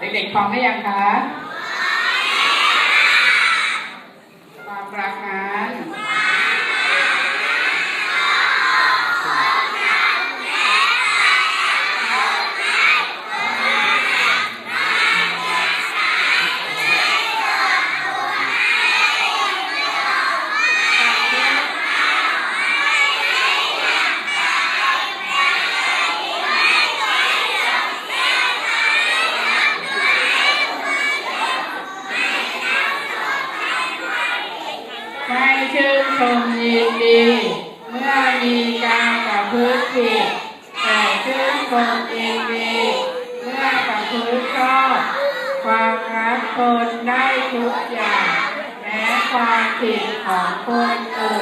เด็กๆฟังได้ยังคะ ให้ชื่นชมยินดี เมื่อมีการประพฤติผิดแต่ชื่นชมยินดีเมื่อประพฤติชอบความรักคนได้ทุกอย่างแม้ความผิดของคนอื่น